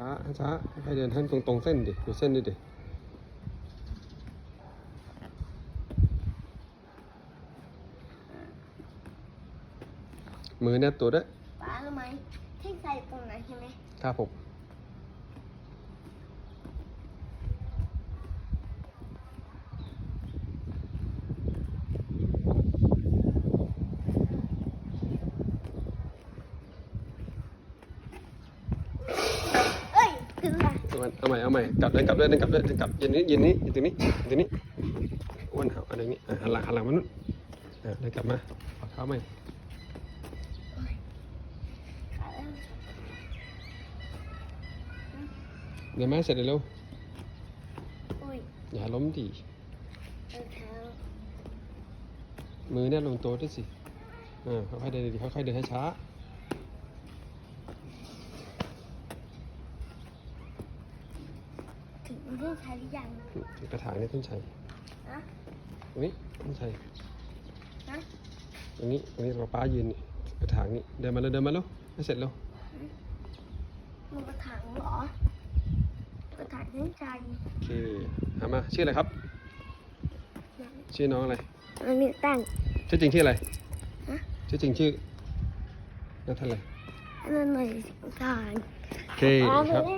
ช้าช้าให้เดินให้ตรงตรงๆเส้นดิดูเส้นดิดิมือเนี่ยตัวด้วยป้ารู้ไหมที่ใส่ตรงนั้นใช่ไหมครับผม เอ้ย คืออะไรเอาใหม่เอาใหม่เอาใหม่กลับเดินกลับเดินเดินกลับเดินเดินกลับยืนนี้ยืนนี้ยืนตรงนี้ยืนตรงนี้อ้วนเอาอะไรนี้อะหันหลังหันหลังมานู่นอะเดินกลับมาเอาเท้าใหม่ขาแล้วเดินมาให้เสร็จเร็วอุ้ยๆอย่าล้มดิเออเท้ามือเนี่ยลงโต๊ะด้วยสิอ่าค่อยๆเดินดีๆค่อยๆเดินให้ช้า ถึงเรื่องใช้หรือยังถึงกระถางเนี่ยต้นชัยนะตรงนี้ต้นชัยนะตรงนี้ตรงนี้เราป้ายืนนี่กระถางนี้เดินมาเลยเดินมาแล้วให้เสร็จแล้วมันกระถางเหรอกระถางเรื่องใจโอเคหามาชื่ออะไรครับ ชื่อน้องอะไรอันนี้ตั้งชื่อจริงชื่ออะไรฮะชื่อจริงชื่อนัทอะไรอันนั้นหน่อยทางโอเคอ๋อครับไม่ได้